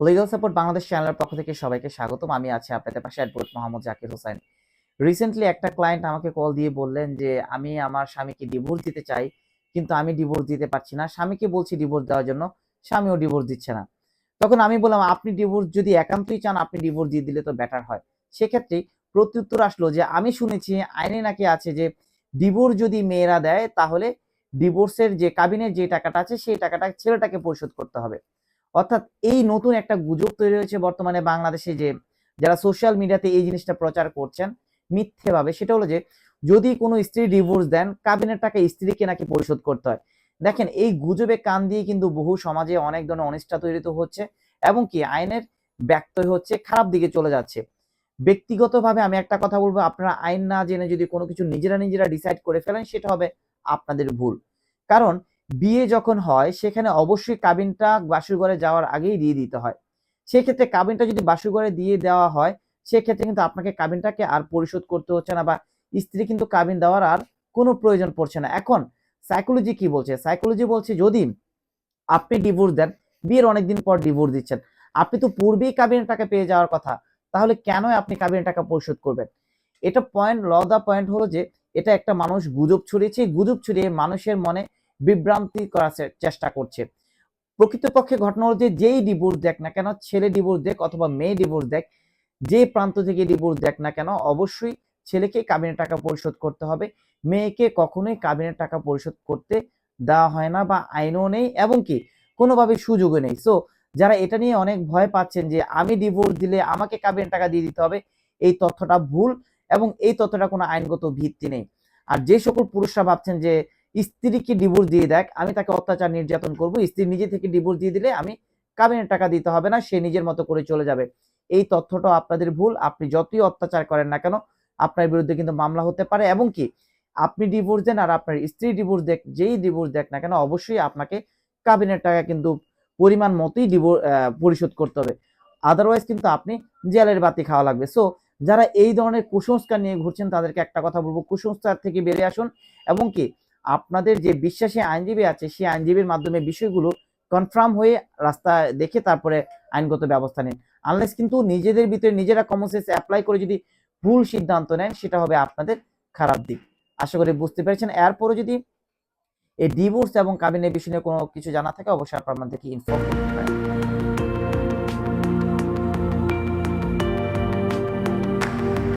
Legal support Bangladesh চ্যানেলের পক্ষ থেকে সবাইকে স্বাগতম। আমি আছি আপনাদের পাশে অ্যাডভোকেট মোহাম্মদ জাকির হোসেন। রিসেন্টলি একটা ক্লায়েন্ট আমাকে কল দিয়ে বললেন যে, আমি আমার স্বামীকে ডিভোর্স দিতে চাই, কিন্তু আমি ডিভোর্স দিতে পারছি না। স্বামীকে বলছি ডিভোর্স দেওয়ার জন্য, স্বামীও ডিভোর্স দিচ্ছে না। তখন আমি বললাম, আপনি ডিভোর্স যদি একান্তই চান, আপনি ডিভোর্স দিয়ে দিলে তো বেটার হয়। সেক্ষেত্রে প্রত্যুত্তর আসলো যে, আমি শুনেছি, আইনে নাকি আছে যে ডিভোর্স যদি মেয়েরা দেয়, তাহলে ডিভোর্সের যে কাবিনের যে টাকাটা আছে, সেই টাকাটা ছেলেটাকে পরিশোধ করতে হবে। অর্থাৎ এই নতুন একটা গুজব তৈরি হয়েছে বর্তমানে বাংলাদেশে যে যারা সোশ্যাল মিডিয়াতে এই জিনিসটা প্রচার করছেন মিথ্যেভাবে, সেটা হলো যে যদি কোনো স্ত্রী ডিভোর্স দেন, কাবিনের টাকা স্ত্রীকে নাকি পরিশোধ করতে হয়। দেখেন, এই গুজবে কান দিয়ে কিন্তু বহু সমাজে অনেক ধরনের অনিষ্ঠা তৈরি হচ্ছে এবং কি আইনের ব্যক্তই হচ্ছে, খারাপ দিকে চলে যাচ্ছে। ব্যক্তিগতভাবে আমি একটা কথা বলব, আপনারা আইন না জেনে যদি কোনো কিছু নিজেরা নিজেরা ডিসাইড করে ফেলেন, সেটা হবে আপনাদের ভুল। কারণ বিয়ে যখন হয়, সেখানে অবশ্যই কাবিনটা বাসুর ঘরে যাওয়ার আগেই দিয়ে দিতে হয়। সেক্ষেত্রে কাবিনটা যদি বাসুর ঘরে দিয়ে দেওয়া হয়, সেক্ষেত্রে কিন্তু আপনাকে কাবিনটাকে আর পরিশোধ করতে হচ্ছে না বা স্ত্রী কিন্তু কাবিন দেওয়ার আর কোনো প্রয়োজন পড়ছে না। এখন সাইকোলজি কি বলছে? সাইকোলজি বলছে যদি আপনি ডিভোর্স দেন, বিয়ের অনেকদিন পর ডিভোর্স দিচ্ছেন, আপনি তো পূর্বেই কাবিনের টাকা পেয়ে যাওয়ার কথা, তাহলে কেন আপনি কাবিনের টাকা পরিশোধ করবেন? এটা পয়েন্ট ল দা পয়েন্ট হলো যে এটা একটা মানুষ গুজব ছড়িয়েছে গুজব ছড়িয়ে মানুষের মনে বিভ্রান্তি করার চেষ্টা করছে। প্রকৃতপক্ষে ঘটনা হলো যে যেই ডিভোর্স দেখ না কেন, ছেলে ডিভোর্স দেখ অথবা মেয়ে ডিভোর্স দেখ, যে প্রান্ত থেকে ডিভোর্স দেখ না কেন, অবশ্যই ছেলেকে কাবিনের টাকা পরিশোধ করতে হবে। মেয়েকে কখনোই কাবিনের টাকা পরিশোধ করতে দেওয়া হয় না বা আইনও নেই এবং কি, কোনোভাবে সুযোগও নেই। সো যারা এটা নিয়ে অনেক ভয় পাচ্ছেন যে আমি ডিভোর্স দিলে আমাকে কাবিনের টাকা দিয়ে দিতে হবে, এই তথ্যটা ভুল এবং এই তথ্যটা কোনো আইনগত ভিত্তি নেই। আর যে সকল পুরুষরা ভাবছেন যে স্ত্রীকে ডিভোর্স দিয়ে দেখ, আমি তাকে অত্যাচার নির্যাতন করব, স্ত্রী নিজে থেকে ডিভোর্স দিয়ে দিলে আমি কাবিনের টাকা দিতে হবে না, সে নিজের মতো করে চলে যাবে। এই তথ্যটাও আপনাদের ভুল, আপনি যতই অত্যাচার করেন না কেন, আপনার বিরুদ্ধে কিন্তু মামলা হতে পারে, এবং কি আপনি ডিভোর্স দেন আর আপনার স্ত্রী ডিভোর্স দেখ, যেই ডিভোর্স দেখ না কেন, অবশ্যই আপনাকে কাবিনের টাকা কিন্তু পরিমাণ মতোই ডিভোর্স পরিশোধ করতে হবে। আদারওয়াইজ কিন্তু আপনি জেলের বাতি খাওয়া লাগবে। সো যারা এই ধরনের কুসংস্কার নিয়ে ঘুরছেন, তাদেরকে একটা কথা বলব, কুসংস্কার থেকে বেরিয়ে আসুন, এবং কি আপনাদের যে বিশ্বাসী আইনজীবী আছে, সেই আইনজীবীর মাধ্যমে বিষয়গুলো কনফার্ম হয়ে রাস্তা দেখে তারপরে আইনগত ব্যবস্থা নিন। আনলেস কিন্তু নিজেদের ভিতরে নিজেরা কমন সেন্স অ্যাপ্লাই করে যদি ভুল সিদ্ধান্ত নেন, সেটা হবে আপনাদের খারাপ দিক। আশা করি বুঝতে পেরেছেন। এরপরে যদি এই ডিভোর্স এবং কাবিনের বিষয় কোনো কিছু জানা থাকে, অবশ্যই আপনার আমাদেরকে ইনফর্ম করতে পারেন।